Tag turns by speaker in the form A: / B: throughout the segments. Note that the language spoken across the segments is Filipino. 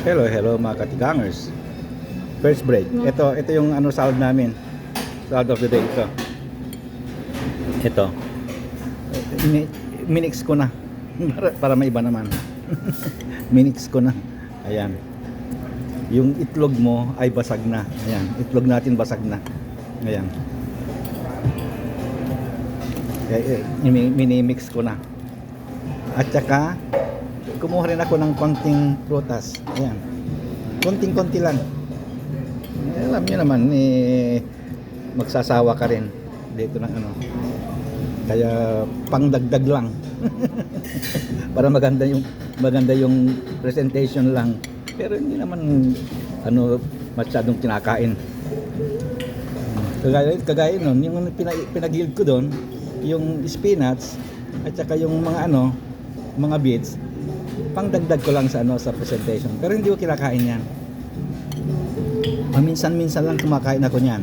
A: Hello, hello mga katigangers. First break. Ito, ito yung ano salad namin. Salad of the day ito. Ito. Mi- minix ko na. para, may iba naman. minix ko na. Ayan. Yung itlog mo ay basag na. Ayan. Itlog natin basag na. Ayan. Eh, eh, mi- minimix ko na. At saka, kumuha rin ako ng konting prutas. Ayan. Konting-konti lang. Eh, alam niyo naman, eh, magsasawa ka rin dito ng ano. Kaya pangdagdag lang. Para maganda yung maganda yung presentation lang. Pero hindi naman ano masyadong kinakain. Kagaya, kagaya nun, yung pina, pinagilid ko doon, yung spinach at saka yung mga ano, mga beets, pangdagdag ko lang sa ano sa presentation. Pero hindi ko kinakain yan. Paminsan-minsan lang kumakain ako niyan.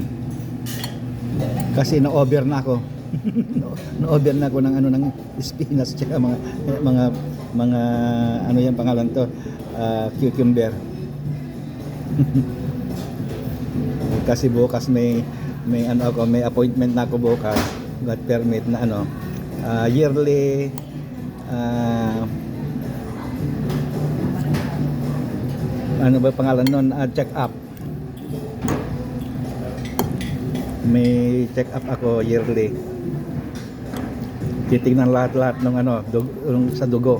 A: Kasi na-over na ako. Na-over na ako ng ano ng spinach tsaka mga mga mga ano yan pangalan to Ah, cucumber. Kasi bukas may may ano ako, may appointment na ako bukas. God permit na ano ah, yearly ah, ano ba pangalan nun? Ah, check up. May check up ako yearly. Titingnan lahat-lahat ng ano, dug, yung sa dugo.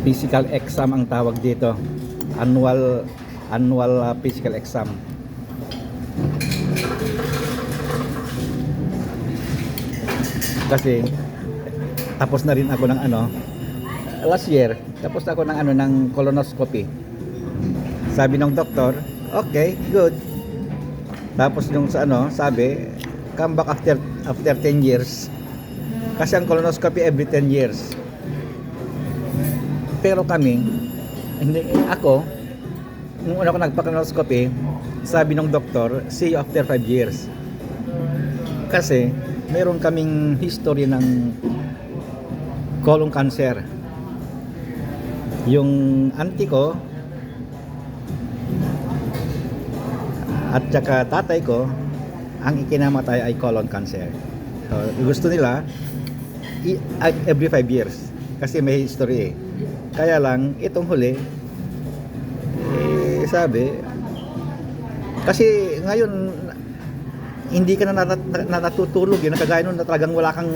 A: Physical exam ang tawag dito. Annual annual ah, physical exam. Kasi tapos na rin ako ng ano last year tapos ako ng ano ng colonoscopy. Sabi ng doktor okay good. Tapos yung sa ano sabi come back after after 10 years. Kasi ang colonoscopy every 10 years. Pero kami hindi ako nung una ko nagpa-colonoscopy sabi ng doktor see you after 5 years. Kasi meron kaming history ng colon cancer. Yung auntie ko at saka tatay ko ang ikinamatay ay colon cancer. So, gusto nila every 5 years kasi may history eh. Kaya lang itong huli eh, sabi kasi ngayon hindi ka na nat- na- natutulog yun, kagaya nun na talagang wala kang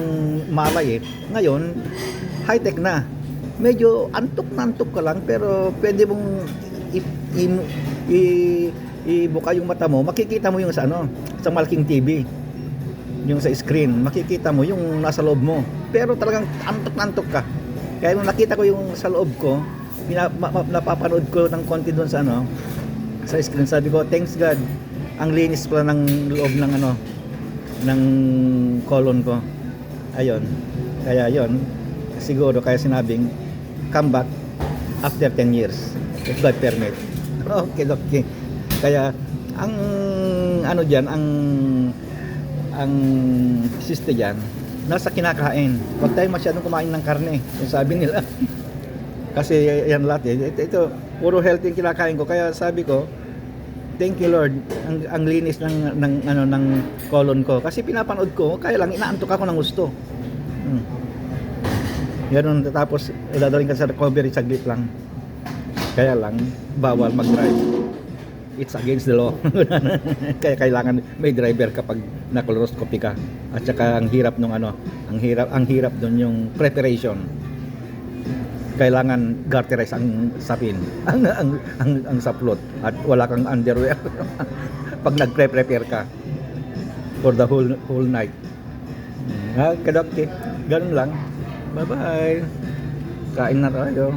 A: malay eh. Ngayon, high-tech na. Medyo antok na antok ka lang, pero pwede mong i- i- i- ibuka yung mata mo, makikita mo yung sa ano, sa malaking TV. Yung sa screen, makikita mo yung nasa loob mo. Pero talagang antok na antok ka. Kaya nung nakita ko yung sa loob ko, napapanood ko ng konti doon sa ano, sa screen, sabi ko, thanks God, ang linis pala ng loob ng ano ng colon ko ayun kaya yon siguro kaya sinabing come back after 10 years if God permit okay okay kaya ang ano diyan ang ang siste diyan nasa kinakain huwag tayo masyadong kumain ng karne yung sabi nila kasi yan lahat eh. ito, ito puro healthy yung kinakain ko kaya sabi ko Thank you Lord. Ang, ang linis ng, ng ano ng colon ko kasi pinapanood ko kaya lang inaantok ako ng gusto. Hmm. Ganun tapos dadaling ka sa recovery saglit lang. Kaya lang bawal mag-drive. It's against the law. kaya kailangan may driver kapag na-colonoscopy ka. At saka ang hirap nung ano, ang hirap ang hirap doon yung preparation. Kailangan garterize ang sapin. Ang ang ang, ang saplot. At wala kang underwear. Pag nagpre-prepare ka. For the whole whole night. Ha kadokte ganun lang bye bye kain na tayo